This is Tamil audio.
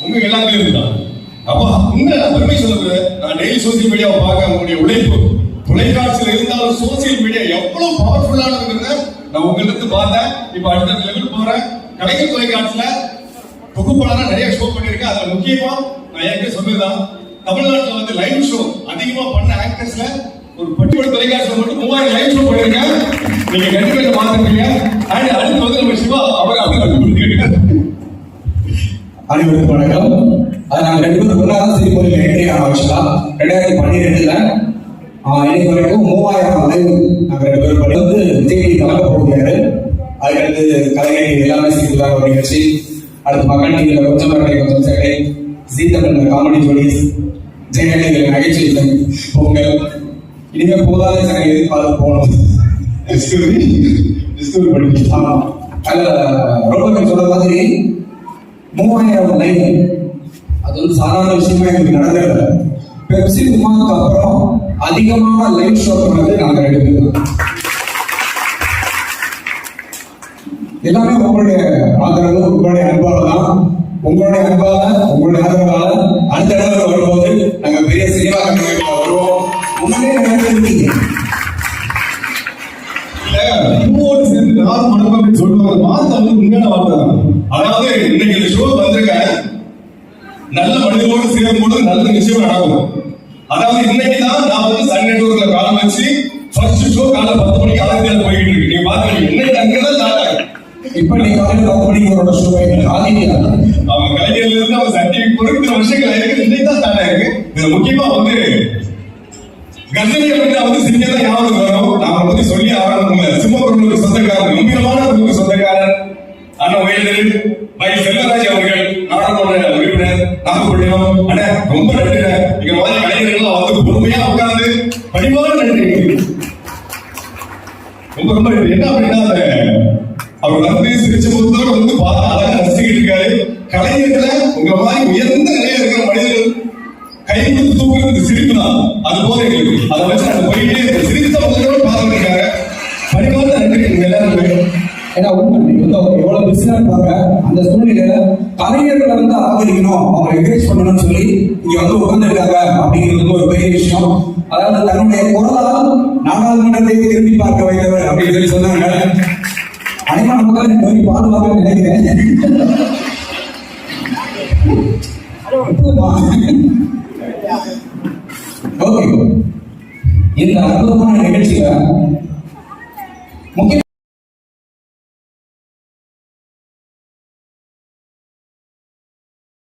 உங்க எல்லாத்துலயும் இருந்தான் அப்ப உண்மை பெருமை சொல்லுறேன் நான் டெய்லி சோசியல் மீடியாவை பார்க்க உங்களுடைய உழைப்பு தொலைக்காட்சியில் இருந்தாலும் சோசியல் மீடியா எவ்வளவு பவர்ஃபுல்லானதுங்கிறத நான் உங்களிருந்து பார்த்தேன். இப்ப அடுத்த லெவல் போறேன். கலைஞர் தொலைக்காட்சியில தொகுப்பாளரா நிறைய ஷோ பண்ணிருக்கேன் அதுல முக்கியமா நான் ஏற்கனவே சொன்னதுதான். தமிழ்நாட்டில் வந்து லைவ் ஷோ அதிகமா பண்ண ஆக்டர்ஸ்ல ஒரு பட்டியல் தொலைக்காட்சியில் மட்டும் மூவாயிரம் லைவ் ஷோ பண்ணிருக்கேன் நீங்க கண்டிப்பா பாத்துருக்கீங்க அண்ட் அடுத்து வந்து நம்ம சிவா அவர் அவங்க அனைவருக்கும் வணக்கம். அது நாங்கள் ரெண்டு பேரும் ஒன்றாதான் சரி போய் என்ட்ரி ஆன ஆக்சுவலா ரெண்டாயிரத்தி பன்னிரெண்டுல இன்னைக்கு வரைக்கும் மூவாயிரம் அலைவு நாங்கள் ரெண்டு பேரும் பண்ணி வந்து விஜய் கலக்க போகிறாரு அதுக்கடுத்து கலைஞர் எல்லாமே சேர்ந்துதான் ஒரு நிகழ்ச்சி. அடுத்து மக்கள் டிவியில் கொஞ்சம் மரட்டை கொஞ்சம் சேட்டை ஜீ தமிழ்ல காமெடி ஜோடிஸ் ஜெயலலிதா நகைச்சுவை பொங்கல். இனிமேல் போதாத சங்க எதிர்பார்த்து போனோம். டிஸ்கவரி டிஸ்கவரி பண்ணி ஆமா அதுல ரொம்ப சொன்ன மாதிரி மூவாயிரம் லைன் அது வந்து சாதாரண விஷயமா எங்களுக்கு நடந்தது பெப்சி உமாவுக்கு அப்புறம் அதிகமான லைவ் ஷோ பண்ணது நாங்கள் ரெண்டு பேரும் எல்லாமே உங்களுடைய ஆதரவு உங்களுடைய அன்பால தான். உங்களுடைய அன்பால உங்களுடைய ஆதரவால அடுத்த இடத்துல வரும்போது நாங்க பெரிய சினிமா கம்பெனிக்கு வருவோம். உங்களே நினைச்சிருக்கீங்க இன்னொரு சேர்ந்து நாலு மடங்கு சொல்லுவாங்க அந்த வந்து உண்மையான வார்த்தை தான். அதாவது இன்னைக்கு ஷோ வந்திருக்கேன் நல்ல மனிதனோடு சேரும் போது நல்ல நிச்சயம் நடக்கும். அதாவது இன்னைக்கு தான் நான் வந்து சன் நெட்வொர்க்ல காலம் வச்சு ஃபர்ஸ்ட் ஷோ காலை பத்து மணிக்கு ஆதித்யாவில் போயிட்டு இருக்கு. நீங்க பாத்துருக்கீங்க இன்னைக்கு அங்கதான் ஸ்டார்ட் ஆகும் இப்ப நீ காலையில் பத்து மணிக்கு ஒரு ஷோ ஆதித்யா அவன் கலைஞர்ல இருந்து அவன் சர்டிபிகேட் கொடுக்கிற வருஷங்கள் ஆயிருக்கு. இன்னைக்கு தான் ஸ்டார்ட் ஆயிருக்கு. இதுல முக்கியமா வந்து கஜனை பத்தி நான் வந்து சிரிக்கதான் ஞாபகம் வரும். நான் செல்வராஜ் அவர்கள் நாடாளுமன்ற உறுப்பினர் நாகப்பட்டினம் அண்ணா ரொம்ப நன்றி இங்க மாதிரி வந்து பொறுமையா உட்கார்ந்து பணிவான நன்றி. ரொம்ப ரொம்ப என்ன அப்படின்னா அந்த அவர் வந்து சிரிச்ச வந்து பார்த்து அழகா ரசிக்கிட்டு இருக்காரு. கலைஞர்களை உங்க மாதிரி உயர்ந்த நிலையில இருக்கிற மனிதர்கள் கை கொடுத்து தூக்குறது சிரிப்பு தான். அது போல எங்களுக்கு. அதை வச்சு ஏன்னா அவங்க எவ்வளவு பிஸியா இருப்பாங்க அந்த சூழ்நிலையில கலைஞர்களை வந்து ஆதரிக்கணும் அவங்க என்கரேஜ் பண்ணணும்னு சொல்லி இங்க வந்து உட்கார்ந்துருக்காங்க அப்படிங்கிறது ஒரு பெரிய விஷயம். அதாவது தன்னுடைய குரலால் நாடாளுமன்றத்தை திரும்பி பார்க்க வைத்தவர் அப்படின்னு சொல்லி சொன்னாங்க. அனைவரும் மக்கள் மாதிரி பாடுவாங்கன்னு நினைக்கிறேன். ஓகே. இந்த அற்புதமான நிகழ்ச்சியில முக்கிய